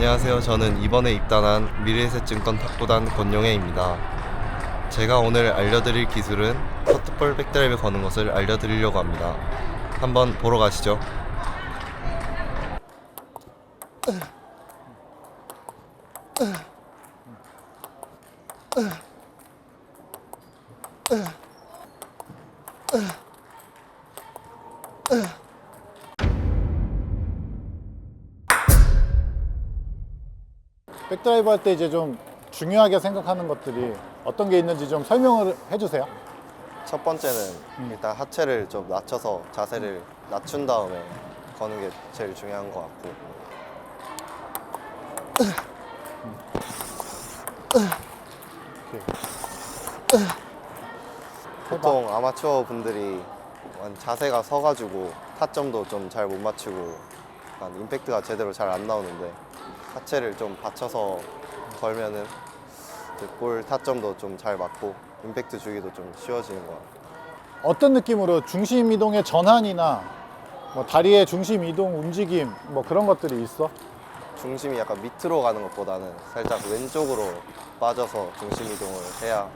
안녕하세요. 저는 이번에 입단한 미래에셋증권 탁구단 권용혜입니다. 제가 오늘 알려드릴 기술은 커트볼 백드라이브 거는 것을 알려드리려고 합니다. 한번 보러 가시죠. 백드라이브 할 때 이제 좀 중요하게 생각하는 것들이 어떤 게 있는지 좀 설명을 해주세요. 첫 번째는 일단 하체를 좀 낮춰서 자세를 낮춘 다음에 거는 게 제일 중요한 것 같고. 보통 아마추어 분들이 자세가 서가지고 타점도 좀 잘 못 맞추고 약간 임팩트가 제대로 잘 안 나오는데 하체를 좀 받쳐서 걸면은 볼 타점도 좀 잘 맞고 임팩트 주기도 좀 쉬워지는 것 같아요. 어떤 느낌으로 중심 이동의 전환이나 뭐 다리의 중심 이동 움직임 뭐 그런 것들이 있어? 중심이 약간 밑으로 가는 것보다는 살짝 왼쪽으로 빠져서 중심 이동을 해야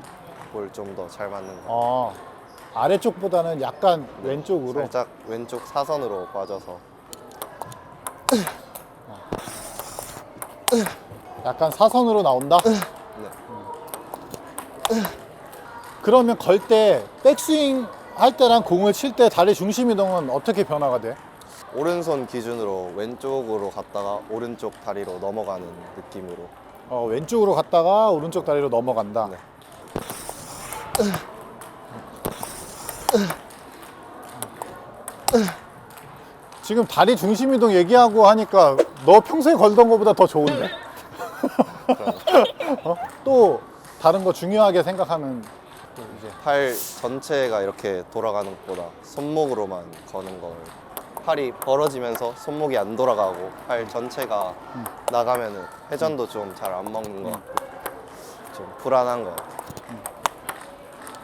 볼 좀 더 잘 맞는 것 같아요. 어, 아래쪽보다는 약간 왼쪽으로. 살짝 왼쪽 사선으로 빠져서 약간 사선으로 나온다? 네. 그러면 걸 때 백스윙 할 때랑 공을 칠 때 다리 중심 이동은 어떻게 변화가 돼? 오른손 기준으로 왼쪽으로 갔다가 오른쪽 다리로 넘어가는 느낌으로 어, 왼쪽으로 갔다가 오른쪽 다리로 넘어간다. 네. 지금 다리 중심 이동 얘기하고 하니까 너 평소에 걸던 것보다 더 좋은데? 어? 또 다른 거 중요하게 생각하는 또 이제 팔 전체가 이렇게 돌아가는 것보다 손목으로만 거는 걸 팔이 벌어지면서 손목이 안 돌아가고 팔 전체가 나가면은 회전도 좀 잘 안 먹는 것 같고 좀 불안한 것 같아요.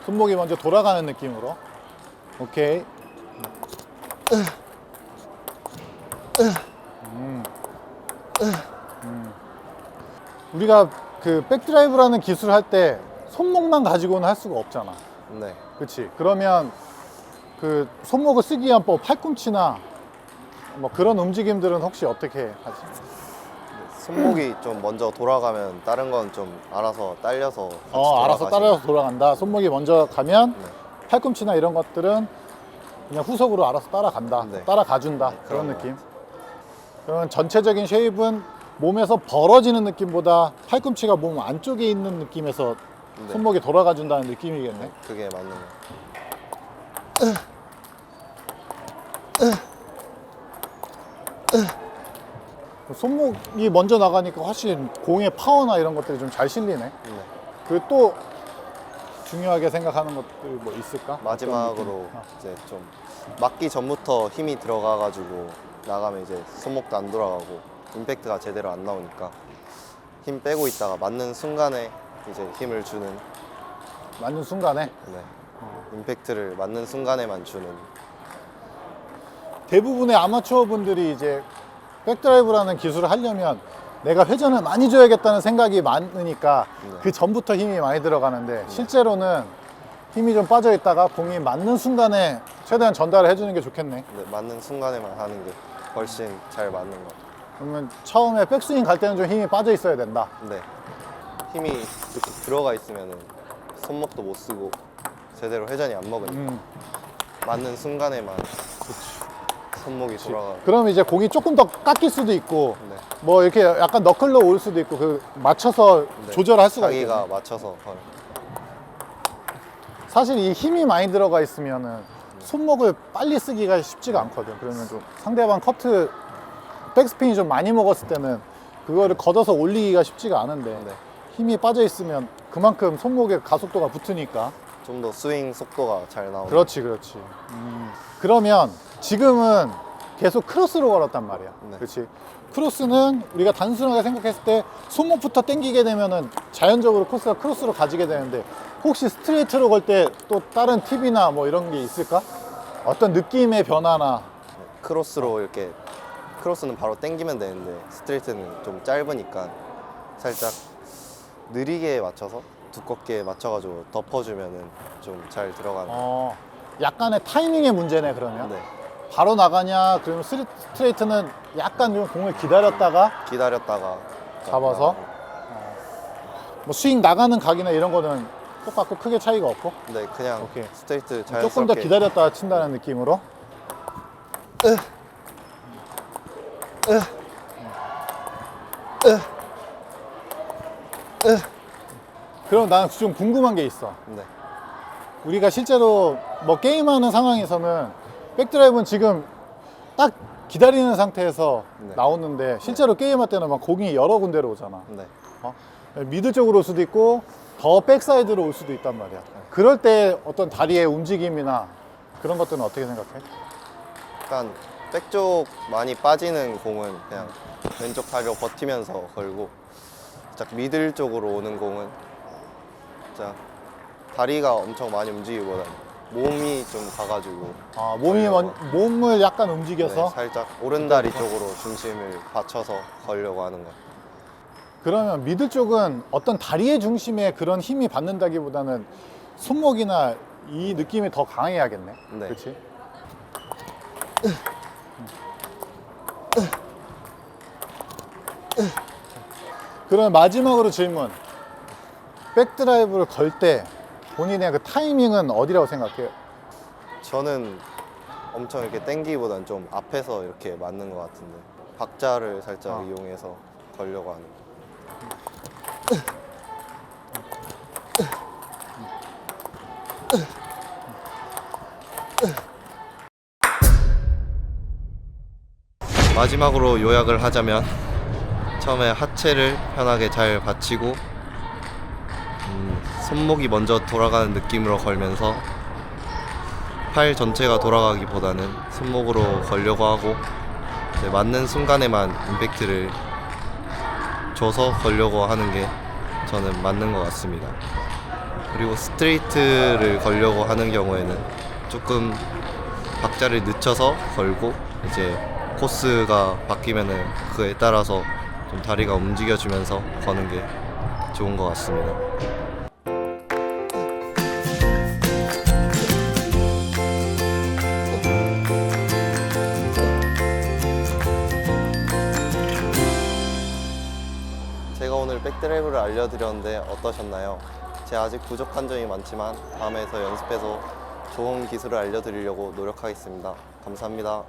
손목이 먼저 돌아가는 느낌으로. 오케이. 음. 음. 우리가 그 백드라이브라는 기술을 할 때 손목만 가지고는 할 수가 없잖아. 네. 그렇지. 그러면 그 손목을 쓰기 위한 뭐 팔꿈치나 뭐 그런 움직임들은 혹시 어떻게 하지? 손목이 좀 먼저 돌아가면 다른 건 좀 알아서 딸려서 같이 어, 알아서 돌아가시는 따라서 돌아간다. 손목이 먼저 가면 네. 팔꿈치나 이런 것들은 그냥 후속으로 알아서 따라간다. 네. 따라가준다. 그런 그런 것 느낌. 그러면 전체적인 쉐입은 몸에서 벌어지는 느낌보다 팔꿈치가 몸 안쪽에 있는 느낌에서 네. 손목이 돌아가 준다는 느낌이겠네. 그게 맞는 것 같아요. 손목이 먼저 나가니까 훨씬 공의 파워나 이런 것들이 좀 잘 실리네. 네. 그 또 중요하게 생각하는 것들 뭐 있을까? 마지막으로 느낌? 어. 이제 좀 맞기 전부터 힘이 들어가가지고 나가면 이제 손목도 안 돌아가고 임팩트가 제대로 안 나오니까 힘 빼고 있다가 맞는 순간에 이제 힘을 주는 맞는 순간에 네. 임팩트를 맞는 순간에만 주는 대부분의 아마추어 분들이 이제 백드라이브라는 기술을 하려면 내가 회전을 많이 줘야겠다는 생각이 많으니까 네. 그 전부터 힘이 많이 들어가는데 실제로는 힘이 좀 빠져 있다가 공이 맞는 순간에 최대한 전달을 해주는 게 좋겠네. 네, 맞는 순간에만 하는 게 훨씬 잘 맞는 것 같아요. 그러면 처음에 백스윙 갈 때는 좀 힘이 빠져 있어야 된다. 네. 힘이 이렇게 들어가 있으면 손목도 못 쓰고 제대로 회전이 안 먹으니까 음. 맞는 순간에만 손목이 돌아가고 그럼 이제 공이 조금 더 깎일 수도 있고 네. 뭐 이렇게 약간 너클로 올 수도 있고 그 맞춰서 네. 조절할 수가 자기가 있겠네. 맞춰서 하는 사실 이 힘이 많이 들어가 있으면은 손목을 빨리 쓰기가 쉽지가 않거든. 그러면 좀 상대방 커트 백스핀이 좀 많이 먹었을 때는 그거를 걷어서 올리기가 쉽지가 않은데 네. 힘이 빠져 있으면 그만큼 손목에 가속도가 붙으니까 좀 더 스윙 속도가 잘 나오는 그렇지 그렇지 음. 그러면 지금은 계속 크로스로 걸었단 말이야 네. 그렇지 크로스는 우리가 단순하게 생각했을 때 손목부터 당기게 되면은 자연적으로 코스가 크로스로 가지게 되는데 혹시 스트레이트로 걸 때 또 다른 팁이나 뭐 이런 게 있을까? 어떤 느낌의 변화나 크로스로 이렇게 크로스는 바로 당기면 되는데 스트레이트는 좀 짧으니까 살짝 느리게 맞춰서 두껍게 맞춰가지고 덮어주면은 좀 잘 들어가는. 어, 약간의 타이밍의 문제네 그러면. 네. 바로 나가냐 그러면 스리- 스트레이트는 약간 좀 공을 기다렸다가 기다렸다가 잡아서? 뭐 스윙 나가는 각이나 이런 거는 똑같고 크게 차이가 없고 네, 그냥 오케이. 스트레이트 조금 더 자연스럽게 기다렸다가 친다는 느낌으로 그럼 나는 좀 궁금한 게 있어 네. 우리가 실제로 뭐 게임하는 상황에서는 백드라이브는 지금 딱 기다리는 상태에서 네. 나오는데 실제로 게임할 때는 막 공이 여러 군데로 오잖아 네. 어? 미드 쪽으로 올 수도 있고 더 백사이드로 올 수도 있단 말이야. 그럴 때 어떤 다리의 움직임이나 그런 것들은 어떻게 생각해? 약간 백쪽 많이 빠지는 공은 그냥 왼쪽 다리로 버티면서 걸고 살짝 미들 쪽으로 오는 공은 진짜 다리가 엄청 많이 움직이기보다 몸이 좀 가가지고 아, 몸이 먼, 몸을 약간 움직여서 네, 살짝 오른 다리 쪽으로 중심을 받쳐서 걸려고 하는 거. 그러면 미드 쪽은 어떤 다리의 중심에 그런 힘이 받는다기보다는 손목이나 이 느낌이 더 강해야겠네. 네. 그렇지? 그럼 마지막으로 질문. 백드라이브를 걸 때 본인의 그 타이밍은 어디라고 생각해요? 저는 엄청 이렇게 땡기보단 좀 앞에서 이렇게 맞는 것 같은데 박자를 살짝 아. 이용해서 걸려고 하는 거. 마지막으로 요약을 하자면 처음에 하체를 편하게 잘 받치고 음, 손목이 먼저 돌아가는 느낌으로 걸면서 팔 전체가 돌아가기보다는 손목으로 걸려고 하고 맞는 순간에만 임팩트를 줘서 걸려고 하는 게 저는 맞는 것 같습니다. 그리고 스트레이트를 걸려고 하는 경우에는 조금 박자를 늦춰서 걸고 이제 코스가 바뀌면은 그에 따라서 좀 다리가 움직여주면서 거는 게 좋은 것 같습니다. 5를 알려드렸는데 어떠셨나요? 제 아직 부족한 점이 많지만 다음에 더 연습해서 좋은 기술을 알려드리려고 노력하겠습니다. 감사합니다.